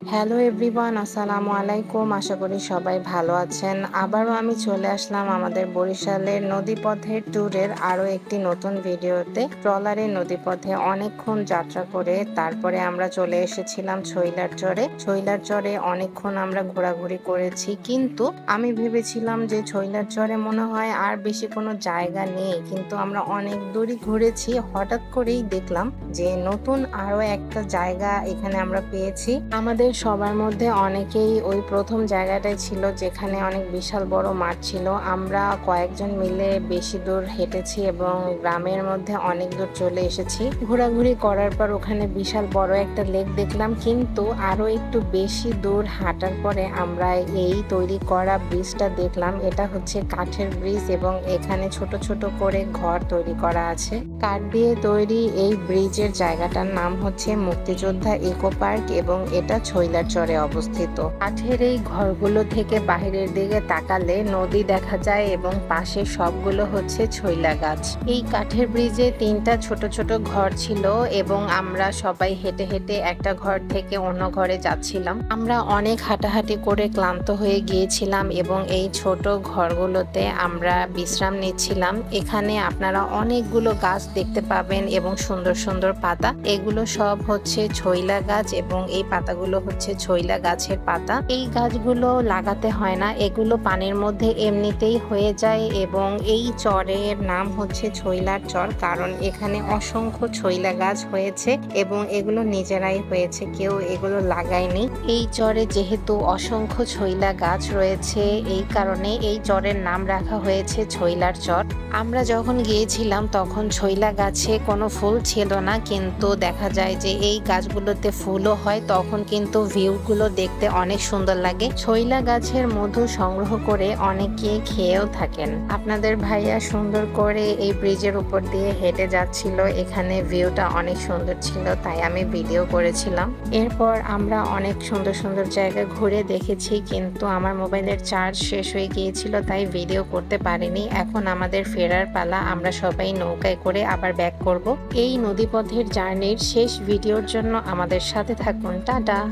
Hello everyone আসসালামু আলাইকুম। আশা করি সবাই ভালো আছেন। আবারও আমি চলে আসলাম আমাদের বরিশালের নদীপথের ট্যুরের আরও একটি নতুন ভিডিওতে। ট্রলারে নদীপথে অনেকক্ষণ যাত্রা করে তারপরে আমরা চলে এসেছিলাম ছইলার চরে। ছইলার চরে অনেকক্ষণ আমরা ঘোরাঘুরি করেছি, কিন্তু আমি ভেবেছিলাম যে ছইলার চরে মনে হয় আর বেশি কোনো জায়গা নেই, কিন্তু আমরা অনেক দূরই ঘুরেছি। হঠাৎ করেই দেখলাম যে নতুন আরও একটা জায়গা এখানে আমরা পেয়েছি। আমাদের সবার মধ্যে অনেকেই ওই প্রথম জায়গাটাই ছিল যেখানে অনেক বিশাল বড় মাঠ ছিল। আমরা কয়েকজন মিলে বেশি দূর হেঁটেছি এবং গ্রামের মধ্যে অনেক দূর চলে এসেছি। ঘোরাঘুরি করার পর ওখানে বিশাল বড় একটা লেক দেখলাম, কিন্তু আরও একটু বেশি দূর হাঁটার পরে আমরা এই তৈরি করা ব্রিজটা দেখলাম। এটা হচ্ছে কাঠের ব্রিজ এবং এখানে ছোট ছোট করে ঘর তৈরি করা আছে। কাঠ দিয়ে তৈরি এই ব্রিজের জায়গাটার নাম হচ্ছে মুক্তিযোদ্ধা ইকো পার্ক এবং এটা ছইলার চরে অবস্থিত। কাঠের এই ঘরগুলো থেকে বাহিরের দিকে তাকালে নদী দেখা যায় এবং পাশে সবগুলো হচ্ছে ছইলা গাছ এই কাঠের ব্রিজে তিনটা ছোট ছোট ঘর ছিল এবং আমরা সবাই হেঁটে হেঁটে একটা ঘর থেকে অন্য ঘরে যাচ্ছিলাম। আমরা অনেক হাঁটাহাঁটি করে ক্লান্ত হয়ে গিয়েছিলাম এবং এই ছোট ঘরগুলোতে আমরা বিশ্রাম নিচ্ছিলাম। এখানে আপনারা অনেকগুলো গাছ দেখতে পাবেন এবং সুন্দর সুন্দর পাতা। এগুলো সব হচ্ছে ছইলা গাছ এবং এই পাতাগুলো হচ্ছে ছইলা গাছের পাতা। এই গাছগুলো লাগাতে হয় না, এগুলো পানির মধ্যে এমনিতেই হয়ে যায় এবং এই চরের নাম হচ্ছে ছইলার চর, কারণ এখানে অসংখ্য ছইলা গাছ হয়েছে এবং এগুলো নিজেরাই হয়েছে, কেউ এগুলো লাগায়নি। এই চরে যেহেতু অসংখ্য ছইলা গাছ রয়েছে, এই কারণে এই চরের নাম রাখা হয়েছে ছইলার চর। আমরা যখন গিয়েছিলাম তখন ছইলা গাছে কোনো ফুল ছিল না, কিন্তু দেখা যায় যে এই গাছগুলোতে ফুলও হয়, তখন কিন্তু ভিউগুলো দেখতে অনেক সুন্দর লাগে। ছইলা গাছের মধু সংগ্রহ করে অনেকে খেয়েও থাকেন। আপনাদের ভাইয়া সুন্দর করে এই ব্রিজের উপর দিয়ে হেঁটে যাচ্ছিল। এখানে ভিউটা অনেক সুন্দর ছিল, তাই আমি ভিডিও করেছিলাম। এরপর আমরা অনেক সুন্দর সুন্দর জায়গা ঘুরে দেখেছি, কিন্তু আমার মোবাইলের চার্জ শেষ হয়ে গিয়েছিল, তাই ভিডিও করতে পারিনি। এখন আমাদের ফেরার পালা, আমরা সবাই নৌকায় করে আবার ব্যাক করব। এই নদীপথের জার্নির শেষ ভিডিওর জন্য আমাদের সাথে থাকুন। টাটা!